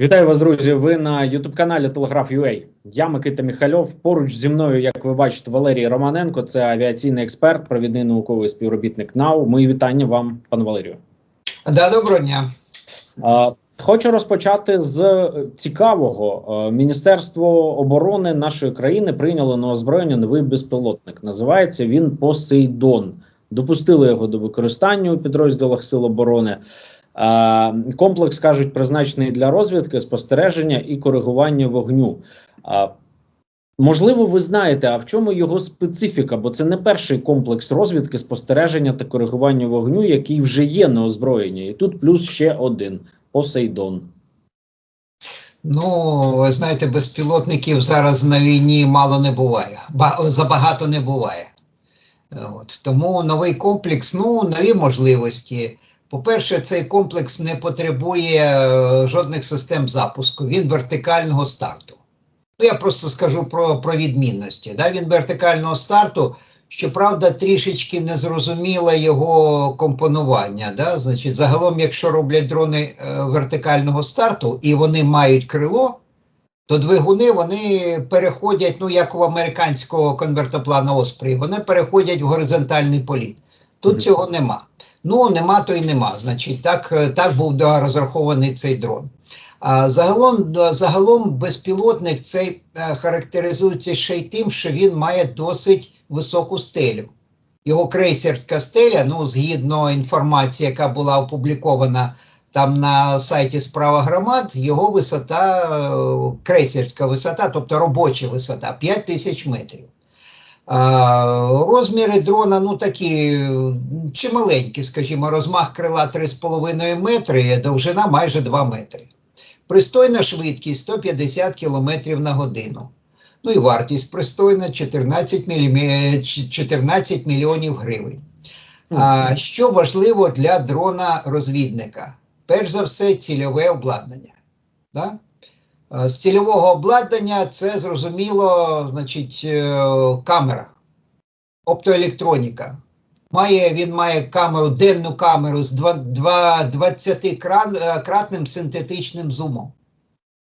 Вітаю вас, друзі. Ви на Ютуб-каналі Телеграф.UA. Я Микита Міхальов. Поруч зі мною, як ви бачите, Валерій Романенко, це авіаційний експерт, провідний науковий співробітник НАУ. Мої вітання вам, пане Валерію. Да, доброго дня. Хочу розпочати з цікавого. Міністерство оборони нашої країни прийняло на озброєння новий безпілотник. Називається він Посейдон. Допустили його до використання у підрозділах Сил оборони. Комплекс кажуть, призначений для розвідки, спостереження і коригування вогню. Можливо, ви знаєте, а в чому його специфіка? Бо це не перший комплекс розвідки, спостереження та коригування вогню, який вже є на озброєнні. І тут плюс ще один Посейдон. Ну, ви знаєте, безпілотників зараз на війні мало не буває. Ба забагато не буває. От. Тому новий комплекс, ну, нові можливості. По-перше, цей комплекс не потребує е, жодних систем запуску, він вертикального старту. Ну, я просто скажу про, про відмінності. Да? Він вертикального старту, щоправда, трішечки незрозуміле його компонування. Да? Значить, загалом, якщо роблять дрони е, вертикального старту і вони мають крило, то двигуни вони переходять, ну як у американського конвертоплана Оспрey, вони переходять в горизонтальний політ. Тут Мгм. цього нема. Ну, нема, то й нема. Значить, так, е, так був розрахований цей дрон. А загалом, загалом безпілотник цей е, характеризується ще й тим, що він має досить високу стелю. Його крейсерська стеля, ну, згідно інформації, яка була опублікована там на сайті Справа громад, його висота, е, крейсерська висота, тобто робоча висота 5 тисяч метрів. Розміри дрона ну такі чималенькі, скажімо, розмах крила 3,5 метри, довжина майже 2 метри. Пристойна швидкість 150 км на годину. Ну і вартість пристойна 14, мілі... 14 мільйонів гривень. А, що важливо для дрона-розвідника? Перш за все, цільове обладнання. Да? А, З цільового обладнання це зрозуміло, значить, е, камера, оптоелектроніка. Має, він має камеру, денну камеру з 20-кратним синтетичним зумом.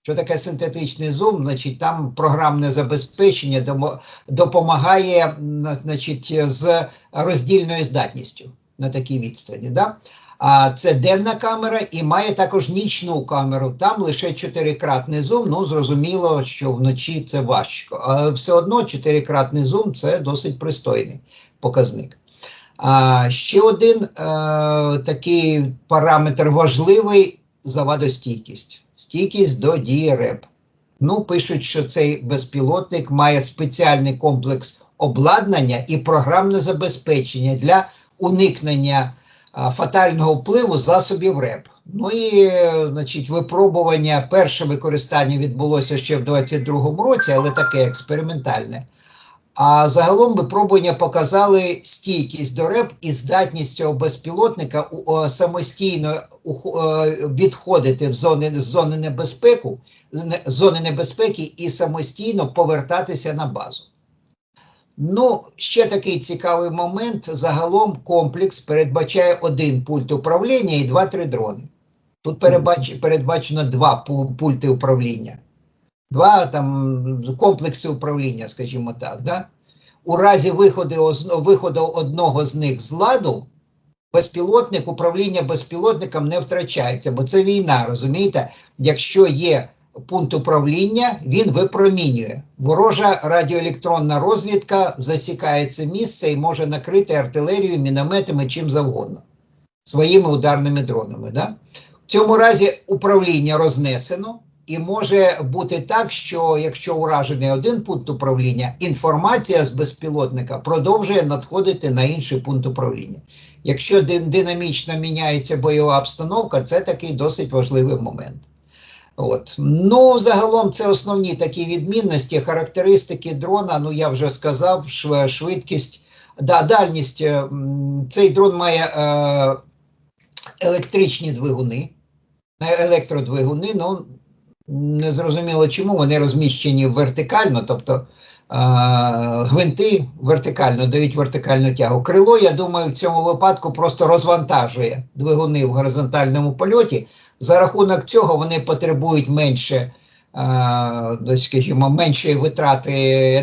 Що таке синтетичний зум? Значить, там програмне забезпечення допомагає значить, з роздільною здатністю на такій відстані. Да? А це денна камера і має також нічну камеру. Там лише чотирикратний зум. Ну, зрозуміло, що вночі це важко. Але все одно чотирикратний зум це досить пристойний показник. А ще один е, такий параметр важливий завадостійкість. Стійкість до дії РЕП. Ну, пишуть, що цей безпілотник має спеціальний комплекс обладнання і програмне забезпечення для уникнення фатального впливу засобів РЕП. Ну і, е, значить, випробування, перше використання відбулося ще в 2022 році, але таке експериментальне. А загалом випробування показали стійкість до РЕП і здатність цього безпілотника самостійно е, відходити в зони, з зони небезпеку, з не- зони небезпеки і самостійно повертатися на базу. Ну, ще такий цікавий момент. Загалом комплекс передбачає один пульт управління і два-три дрони. Тут передбач, передбачено два пульти управління два там комплекси управління, скажімо так. Да? У разі виходу, виходу одного з них з ладу, безпілотник, управління безпілотником не втрачається, бо це війна, розумієте? Якщо є пункт управління, він випромінює. Ворожа радіоелектронна розвідка засікає це місце і може накрити артилерію, мінометами, чим завгодно, своїми ударними дронами. Да? В цьому разі управління рознесено, і може бути так, що якщо уражений один пункт управління, інформація з безпілотника продовжує надходити на інший пункт управління. Якщо динамічно міняється бойова обстановка, це такий досить важливий момент. От. Ну, загалом, це основні такі відмінності, характеристики дрона. Ну, я вже сказав, швидкість, да, дальність. е, Цей дрон має е, електричні двигуни, е, електродвигуни. Ну, не зрозуміло чому вони розміщені вертикально, тобто гвинти вертикально, дають вертикальну тягу. Крило, я думаю, в цьому випадку просто розвантажує двигуни в горизонтальному польоті. За рахунок цього вони потребують менше, ну, скажімо, меншої витрати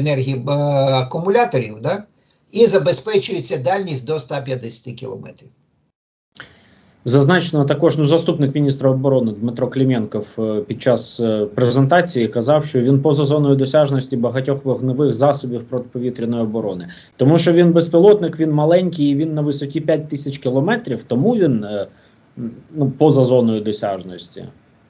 енергії е, акумуляторів, да? і забезпечується дальність до 150 кілометрів. Зазначено також ну, заступник міністра оборони Дмитро Кліменков е, під час е, презентації казав, що він поза зоною досяжності багатьох вогневих засобів протиповітряної оборони, тому що він безпілотник, він маленький, і він на висоті 5 тисяч кілометрів, тому він е, ну, поза зоною досяжності.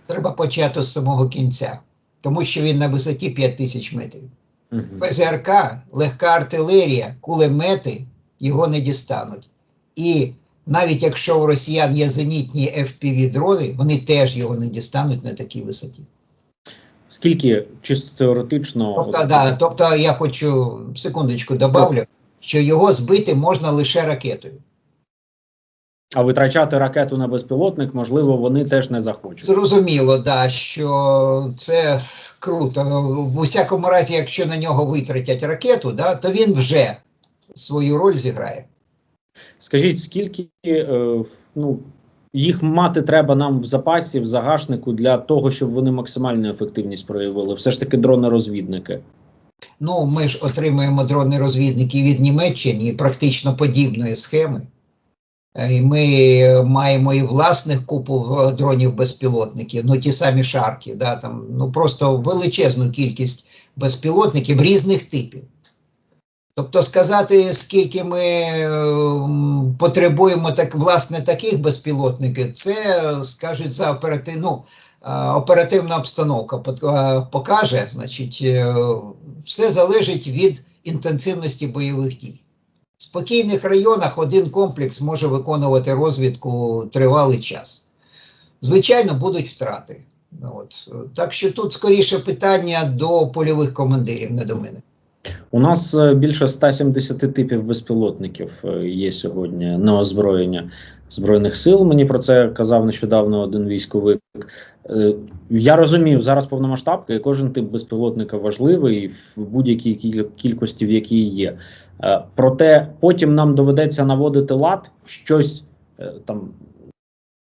Треба почати з самого кінця, тому що він на висоті 5 тисяч метрів. Мгм. ПЗРК, легка артилерія, кулемети його не дістануть. І навіть якщо у росіян є зенітні FPV дрони, вони теж його не дістануть на такій висоті. Скільки чисто теоретично Тобто, да, тобто я хочу секундочку добавлю, що його збити можна лише ракетою. а витрачати ракету на безпілотник, можливо, вони теж не захочуть. Зрозуміло, да, що це круто. В усякому разі, якщо на нього витратять ракету, да, то він вже свою роль зіграє. Скажіть, скільки е, ну, їх мати треба нам в запасі, в загашнику для того, щоб вони максимальну ефективність проявили? Все ж таки дрони-розвідники. Ну, ми ж отримуємо дрони розвідники від Німеччини і практично подібної схеми. Е, І ми маємо і власних купу е, дронів безпілотників, ну ті самі шарки, да, там, ну просто величезну кількість безпілотників різних типів. Тобто сказати, скільки ми е, потребуємо так, власне таких безпілотників, це скажуть за оперативну, е, оперативна обстановка е, покаже. Значить, все залежить від інтенсивності бойових дій. В спокійних районах один комплекс може виконувати розвідку тривалий час. Звичайно, будуть втрати. Ну, От. Так що тут скоріше питання до польових командирів, не до мене. У нас е, більше 170 типів безпілотників е, є сьогодні на озброєння збройних сил. Мені про це казав нещодавно один військовик. Е, Я розумію, зараз повномасштабка, і кожен тип безпілотника важливий в будь-якій кількості, в якій є. Проте потім нам доведеться наводити лад, щось там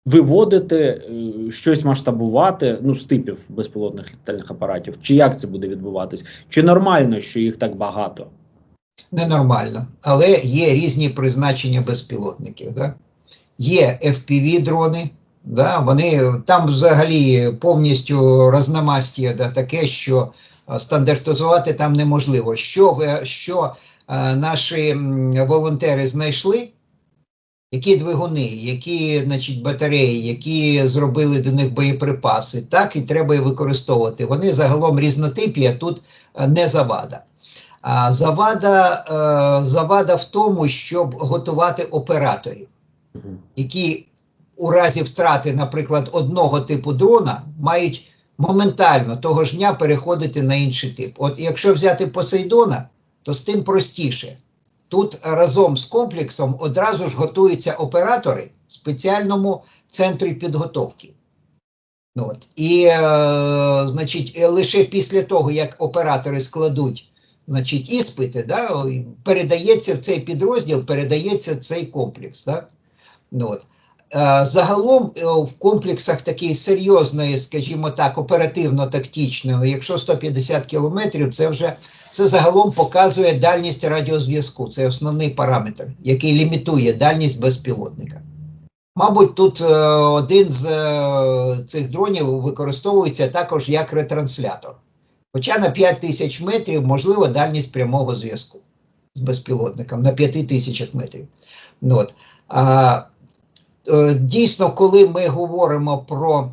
виводити, е, щось масштабувати, ну з типів безпілотних літальних апаратів. Чи як це буде відбуватись? Чи нормально, що їх так багато? Ненормально. Але є різні призначення безпілотників. Да? Є FPV-дрони, да? вони там взагалі повністю розномастія да, таке, що стандартизувати там неможливо. Що, ви- що а, наші волонтери знайшли, які двигуни, які значить, батареї, які зробили до них боєприпаси, так і треба і використовувати. Вони загалом різнотипі, а тут не завада. А завада, е, завада в тому, щоб готувати операторів, які у разі втрати, наприклад, одного типу дрона, мають моментально того ж дня переходити на інший тип. От якщо взяти Посейдона, то з тим простіше. Тут разом з комплексом одразу ж готуються оператори в спеціальному центрі підготовки. Ну, От. І, е, значить, лише після того, як оператори складуть значить, іспити, да, передається в цей підрозділ, передається цей комплекс. Да? Ну, от. Е, Загалом е, в комплексах такої серйозної, скажімо так, оперативно-тактичної, якщо 150 кілометрів, це вже це загалом показує дальність радіозв'язку. Це основний параметр, який лімітує дальність безпілотника. Мабуть, тут е, один з цих дронів використовується також як ретранслятор. Хоча на 5 тисяч метрів можлива дальність прямого зв'язку з безпілотником на 5 тисячах метрів. Ну, от. Е, дійсно, коли ми говоримо про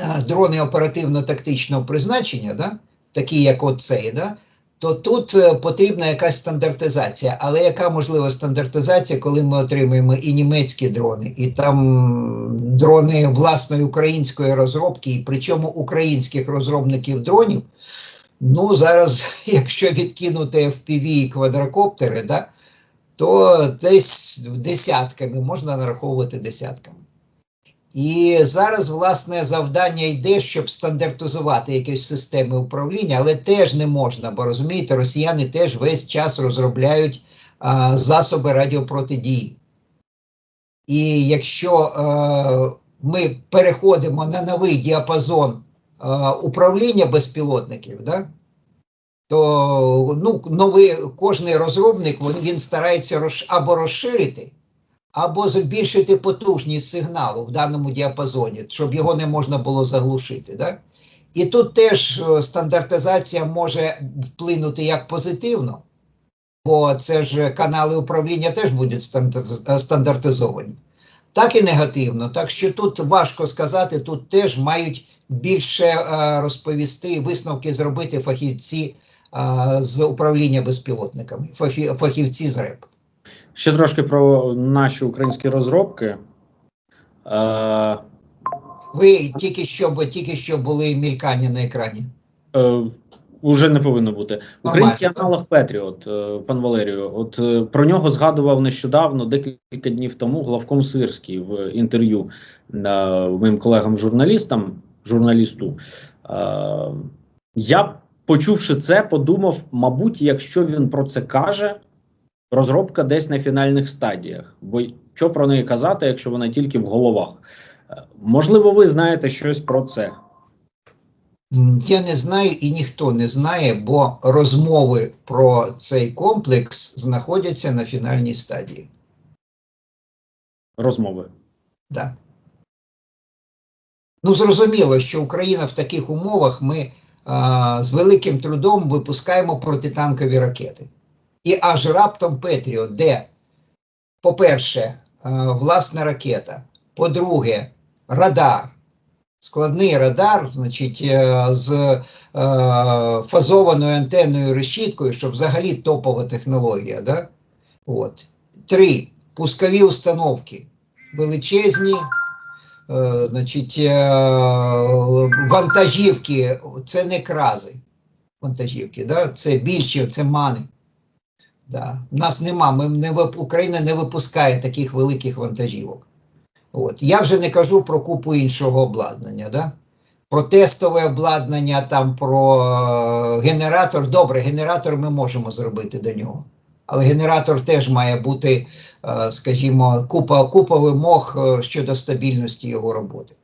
е, дрони оперативно-тактичного призначення, да, такі як оцей, да, то тут е, потрібна якась стандартизація. Але яка можлива стандартизація, коли ми отримуємо і німецькі дрони, і там дрони власної української розробки, і причому українських розробників дронів? Ну, зараз, якщо відкинути FPV і квадрокоптери, да, то десь десятками можна нараховувати десятками. І зараз, власне, завдання йде, щоб стандартизувати якісь системи управління, але теж не можна, бо розумієте, росіяни теж весь час розробляють а, засоби радіопротидії. І якщо е, ми переходимо на новий діапазон е, управління безпілотників, да, то ну, новий, кожний розробник він, він старається роз, або розширити, або збільшити потужність сигналу в даному діапазоні, щоб його не можна було заглушити. Да? І тут теж е, стандартизація може вплинути як позитивно, бо це ж канали управління теж будуть стандартизовані, так і негативно. Так що тут важко сказати, тут теж мають більше е, розповісти, висновки зробити фахівці з управління безпілотниками, фахівці з РЕП. Ще трошки про наші українські розробки. Ви тільки що, тільки що були мількання на екрані. е, уже не повинно бути. Український аналог Петріот, е, пан Валерію. От е, про нього згадував нещодавно, декілька днів тому, главком Сирський в інтерв'ю е, моїм колегам-журналістам, журналісту. Е, я, почувши це, подумав, мабуть, якщо він про це каже, розробка десь на фінальних стадіях. Бо що про неї казати, якщо вона тільки в головах? Е, Можливо, ви знаєте щось про це. Я не знаю і ніхто не знає, бо розмови про цей комплекс знаходяться на фінальній стадії. Розмови. Да. Ну, зрозуміло, що Україна в таких умовах ми з великим трудом випускаємо протитанкові ракети. І аж раптом Петріот, де, по-перше, власна ракета, по-друге, радар, складний радар, значить, е, з е, фазованою антенною решіткою, що взагалі топова технологія. Да? От. Три. Пускові установки величезні, значить, е, вантажівки, це не крази. Вантажівки, да? це більші, це мани. Да. У нас нема, ми не, Україна не випускає таких великих вантажівок. От. Я вже не кажу про купу іншого обладнання. Да? Про тестове обладнання, там, про е, генератор. Добре, генератор ми можемо зробити до нього. Але генератор теж має бути, е, скажімо, купа, купа вимог е, щодо стабільності його роботи.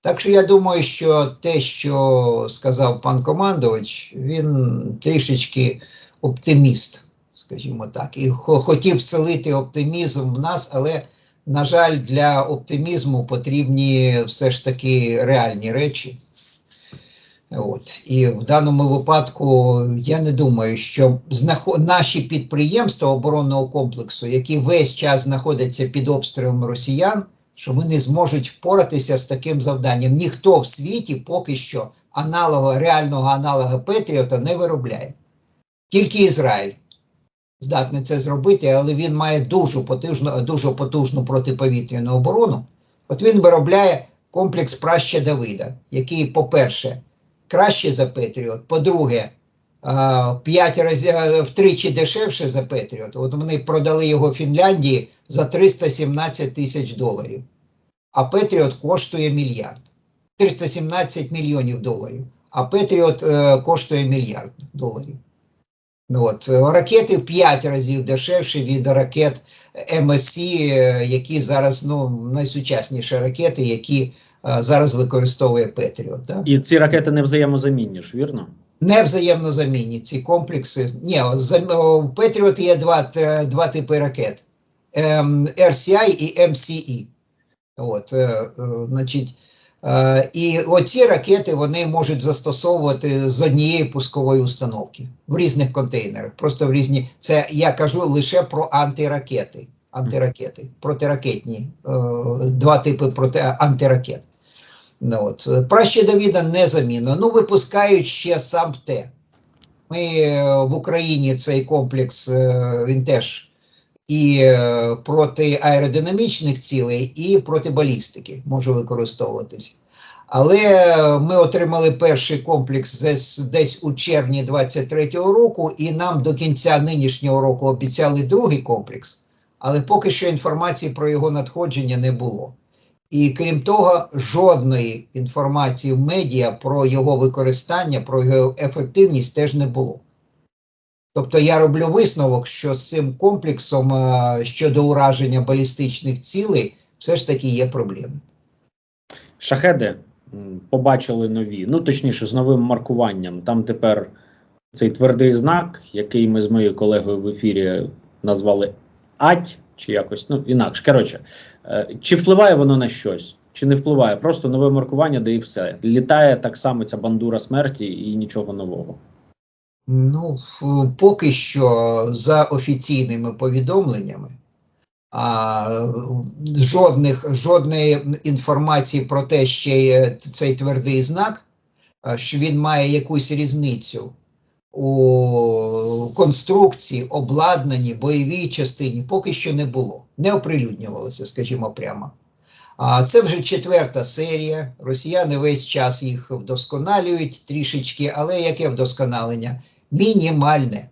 Так що я думаю, що те, що сказав пан командувач, він трішечки оптиміст, скажімо так, і хотів вселити оптимізм в нас, але, на жаль, для оптимізму потрібні все ж таки реальні речі. От. І в даному випадку я не думаю, що наші підприємства оборонного комплексу, які весь час знаходяться під обстрілом росіян, що вони зможуть впоратися з таким завданням. Ніхто в світі поки що аналога, реального аналога Петріота не виробляє. Тільки Ізраїль здатний це зробити, але він має дуже потужну, дуже потужну протиповітряну оборону. От він виробляє комплекс праща Давида, який, по-перше, краще за Петріот. По-друге, п'ять разів втричі дешевше за Петріот. От вони продали його Фінляндії за 317 тисяч доларів. А Петріот коштує мільярд. 317 мільйонів доларів. А Петріот е, коштує мільярд доларів. Ну, От, е, ракети в 5 разів дешевші від ракет МСІ, е, які зараз ну, найсучасніші ракети, які зараз використовує Петріот. Да? І ці ракети не взаємозамінні ж, вірно? Не взаємнозамінні ці комплекси. Ні, в Петріот є два, два типи ракет: ем, RCI і MCE. От, е, е, значить, е, і оці ракети вони можуть застосовувати з однієї пускової установки в різних контейнерах. Просто в різні. Це я кажу лише про антиракети. Антиракети, протиракетні, е, два типи проти антиракет. Ну, от. е, Праще Давіда незамінно. Ну, випускають ще сам Т. Ми е, в Україні цей комплекс е, він теж і проти аеродинамічних цілей, і проти балістики може використовуватись. Але ми отримали перший комплекс десь, десь у червні 23-го року, і нам до кінця нинішнього року обіцяли другий комплекс, але поки що інформації про його надходження не було. І крім того, жодної інформації в медіа про його використання, про його ефективність теж не було. Тобто я роблю висновок, що з цим комплексом е, щодо ураження балістичних цілей все ж таки є проблеми. Шахеди побачили нові, ну точніше, з новим маркуванням. Там тепер цей твердий знак, який ми з моєю колегою в ефірі назвали ать, чи якось ну інакше. Коротше, е, чи впливає воно на щось, чи не впливає? Просто нове маркування, де і все. Літає так само ця бандура смерті і нічого нового. Ну, поки що, за офіційними повідомленнями, а, жодних, жодної інформації про те, що є цей твердий знак, що він має якусь різницю у конструкції, обладнанні, бойовій частині, поки що не було. Не оприлюднювалося, скажімо прямо. А це вже четверта серія. Росіяни весь час їх вдосконалюють трішечки, але яке вдосконалення? Мінімальне.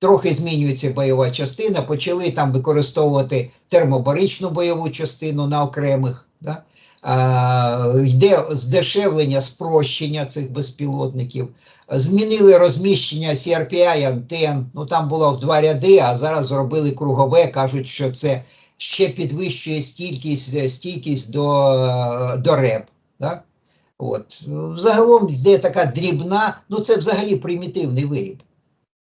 Трохи змінюється бойова частина, почали там використовувати термобаричну бойову частину на окремих. Да? Йде здешевлення, спрощення цих безпілотників. Змінили розміщення CRPI антен. Ну там було в два ряди, а зараз зробили кругове. Кажуть, що це ще підвищує стійкість, стійкість до, до РЕП. Да? От. Загалом йде така дрібна, ну це взагалі примітивний виріб.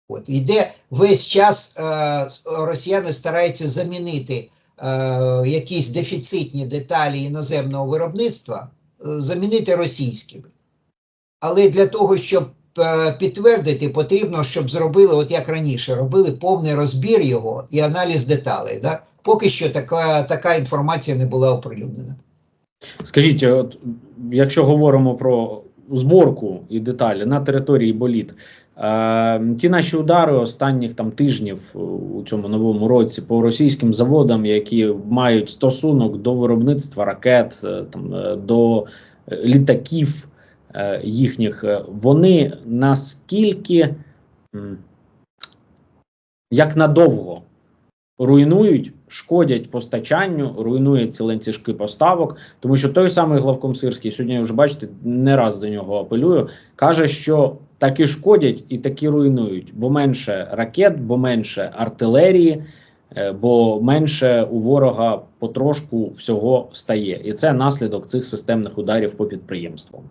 От. Йде весь час е, росіяни стараються замінити якісь дефіцитні деталі іноземного виробництва, е, замінити російськими. Але для того, щоб е, підтвердити, потрібно, щоб зробили, от як раніше, робили повний розбір його і аналіз деталей. Да? Поки що така, така інформація не була оприлюднена. Скажіть, от якщо говоримо про зборку і деталі на території боліт, е, ті наші удари останніх там тижнів у цьому новому році по російським заводам, які мають стосунок до виробництва ракет, е, там е, до е, літаків їхніх, вони наскільки як надовго руйнують, шкодять постачанню, руйнують ці ланцюжки поставок, тому що той самий главком Сирський, сьогодні вже бачите, не раз до нього апелюю, каже, що таки шкодять і таки руйнують, бо менше ракет, бо менше артилерії, е, бо менше у ворога потрошку всього стає, і це наслідок цих системних ударів по підприємствам.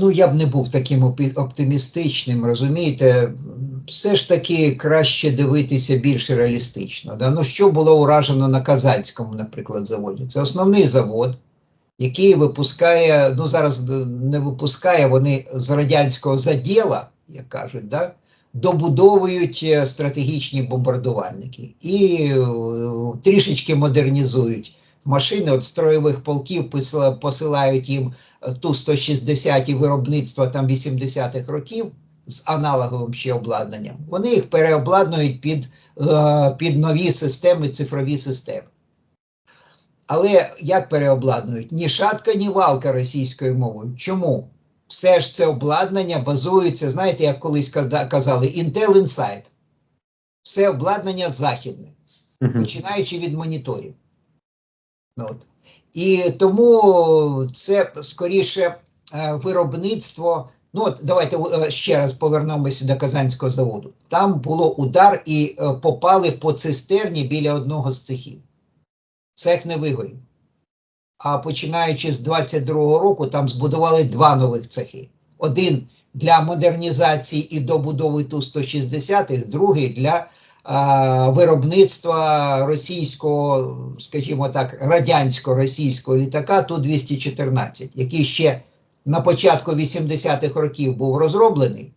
Ну, я б не був таким оптимістичним, розумієте, все ж таки краще дивитися більш реалістично. Да? Ну, що було уражено на Казанському, наприклад, заводі? Це основний завод, який випускає, ну зараз не випускає, вони з радянського заділа, як кажуть, да? добудовують е, стратегічні бомбардувальники і е, трішечки модернізують машини. От строєвих полків посилають їм ту 160 і виробництва там 80-х років з аналоговим ще обладнанням, вони їх переобладнують під, е, під нові системи, цифрові системи. Але як переобладнують? Ні шатка, ні валка російською мовою. Чому? Все ж це обладнання базується, знаєте, як колись казали, Intel Inside. Все обладнання західне починаючи від моніторів. Ну, От. І тому це скоріше е, виробництво. Ну, от давайте е, ще раз повернемося до Казанського заводу. Там було удар і е, попали по цистерні біля одного з цехів. Цех не вигорів. А починаючи з 22-го року, там збудували два нових цехи. Один для модернізації і добудови Ту-160-х, другий для а, виробництва російського, скажімо так, радянсько-російського літака Ту-214, який ще на початку 80-х років був розроблений.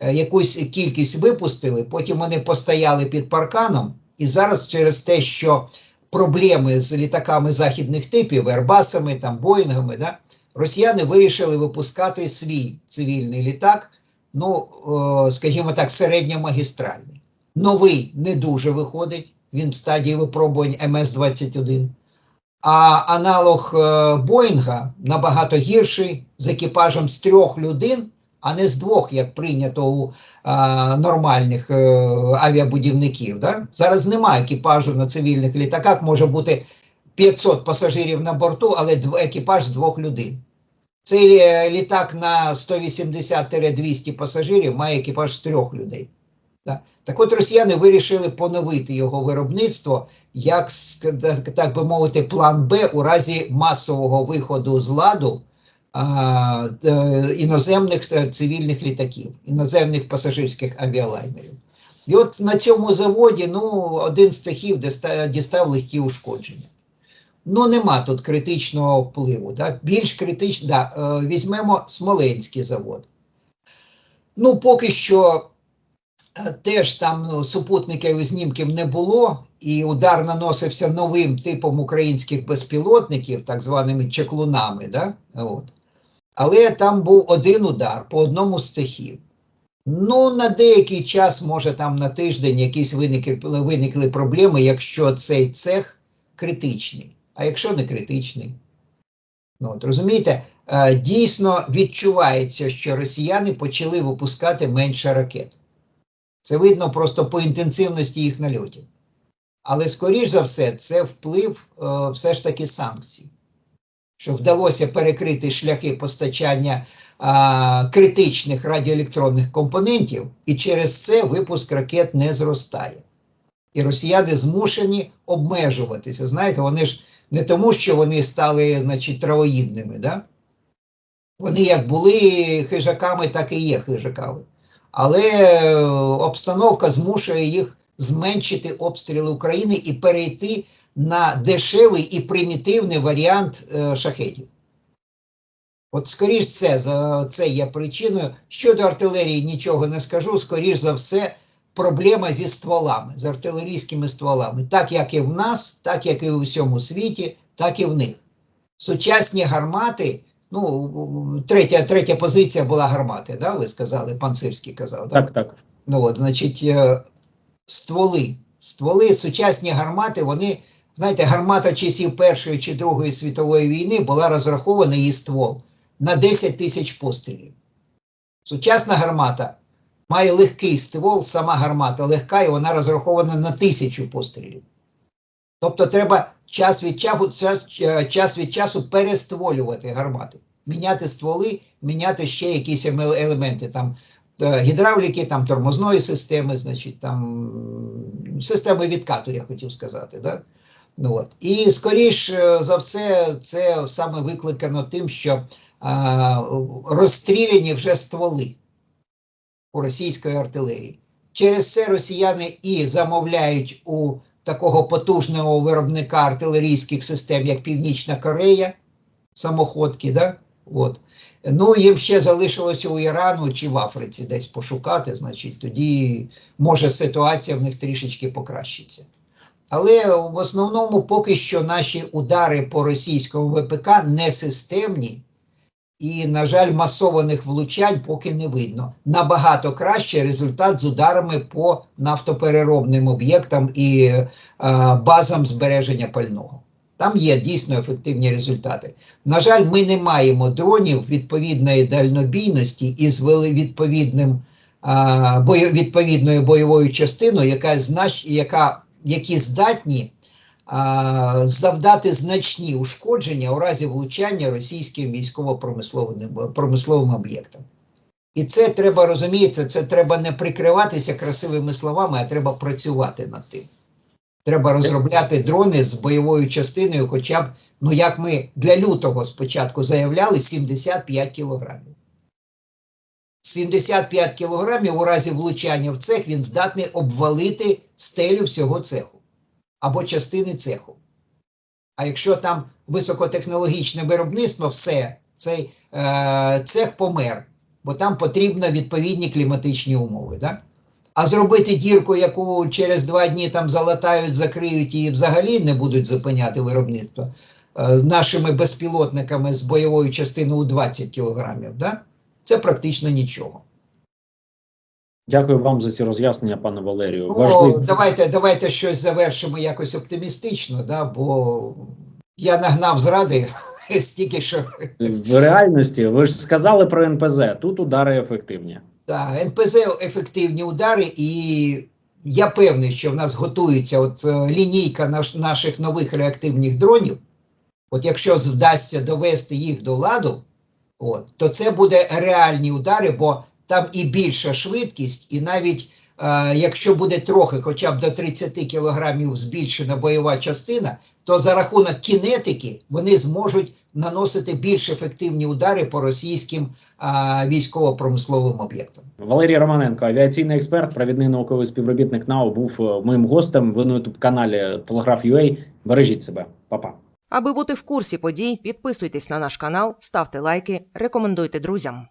Е, Якусь кількість випустили, потім вони постояли під парканом, і зараз через те, що проблеми з літаками західних типів, Ербасами, там, Боїнгами, да, росіяни вирішили випускати свій цивільний літак, ну, о, скажімо так, середньомагістральний. Новий не дуже виходить, він в стадії випробувань МС-21. А аналог е, Боїнга набагато гірший з екіпажем з трьох людей, а не з двох, як прийнято у а, нормальних е, авіабудівників. Да? Зараз немає екіпажу на цивільних літаках, може бути 500 пасажирів на борту, але екіпаж з двох людей. Цей е, літак на 180-200 пасажирів має екіпаж з трьох людей. Так. от росіяни вирішили поновити його виробництво, як так би мовити, план Б у разі масового виходу з ладу а, іноземних е, цивільних літаків, іноземних пасажирських авіалайнерів. І от на цьому заводі ну, один з цехів дістав легкі ушкодження. Ну, нема тут критичного впливу. Да? Більш критично, да, е, візьмемо Смоленський завод. Ну, поки що е, теж там ну, супутників і знімків не було, і удар наносився новим типом українських безпілотників, так званими чеклунами. Да? От. Але там був один удар по одному з цехів. Ну, на деякий час, може там на тиждень, якісь виникли, виникли проблеми, якщо цей цех критичний. А якщо не критичний? Ну, от, розумієте, е, дійсно відчувається, що росіяни почали випускати менше ракет. Це видно просто по інтенсивності їх нальотів. Але, скоріш за все, це вплив е, все ж таки санкцій, що вдалося перекрити шляхи постачання а, критичних радіоелектронних компонентів, і через це випуск ракет не зростає. І росіяни змушені обмежуватися. Знаєте, вони ж не тому, що вони стали, значить, травоїдними, да? Вони як були хижаками, так і є хижаками. Але е, обстановка змушує їх зменшити обстріли України і перейти на дешевий і примітивний варіант е, шахетів. От скоріш це за це є причиною. Щодо артилерії нічого не скажу. Скоріш за все, проблема зі стволами, з артилерійськими стволами. Так як і в нас, так як і у всьому світі, так і в них. Сучасні гармати. Ну, третя, третя позиція була гармати, да, ви сказали, пан Сирський казав. Да? Так, так. Ну от, значить, е, стволи. Стволи, сучасні гармати, вони, знаєте, гармата часів Першої чи Другої світової війни була розрахована її ствол на 10 тисяч пострілів. Сучасна гармата має легкий ствол, сама гармата легка, і вона розрахована на тисячу пострілів. Тобто треба час від часу, час, від часу перестволювати гармати, міняти стволи, міняти ще якісь ем- елементи там е, гідравліки, там тормозної системи, значить, там системи відкату, я хотів сказати. Да? Ну, от. І скоріш за все, це саме викликано тим, що а, розстріляні вже стволи у російської артилерії. Через це росіяни і замовляють у такого потужного виробника артилерійських систем, як Північна Корея, самоходки. Да? От. Ну, їм ще залишилося у Ірану чи в Африці десь пошукати, значить, тоді може ситуація в них трішечки покращиться. Але в основному поки що наші удари по російському ВПК не системні, і, на жаль, масованих влучань поки не видно. Набагато краще результат з ударами по нафтопереробним об'єктам і е, базам збереження пального. Там є дійсно ефективні результати. На жаль, ми не маємо дронів відповідної дальнобійності із відповідним, а, бою, відповідною бойовою частиною, яка, знач, яка, які здатні завдати значні ушкодження у разі влучання російським військово-промисловим промисловим об'єктам. І це треба розуміти, це треба не прикриватися красивими словами, а треба працювати над тим. Треба розробляти дрони з бойовою частиною, хоча б, ну як ми для лютого спочатку заявляли, 75 кілограмів. 75 кілограмів у разі влучання в цех він здатний обвалити стелю всього цеху або частини цеху. А якщо там високотехнологічне виробництво, все, цей е, цех помер, бо там потрібно відповідні кліматичні умови. Да? А зробити дірку, яку через два дні там залатають, закриють і взагалі не будуть зупиняти виробництво е, з нашими безпілотниками з бойовою частиною у 20 кілограмів, да? це практично нічого. Дякую вам за ці роз'яснення, пане Валерію. Ну, Важливо. давайте, давайте щось завершимо якось оптимістично, да? бо я нагнав зради стільки, що В реальності ви ж сказали про НПЗ. Тут удари ефективні. да, НПЗ ефективні удари, і я певний, що в нас готується от е, лінійка наш, наших нових реактивних дронів. От якщо вдасться довести їх до ладу, от, то це буде реальні удари, бо там і більша швидкість, і навіть е, якщо буде трохи, хоча б до 30 кілограмів збільшена бойова частина, то за рахунок кінетики вони зможуть наносити більш ефективні удари по російським е, військово-промисловим об'єктам. Валерій Романенко, авіаційний експерт, провідний науковий співробітник НАУ, був е, моїм гостем. Ви на ютуб каналі Телеграф.ua. Бережіть себе, Па-па. Аби бути в курсі подій, підписуйтесь на наш канал, ставте лайки, рекомендуйте друзям.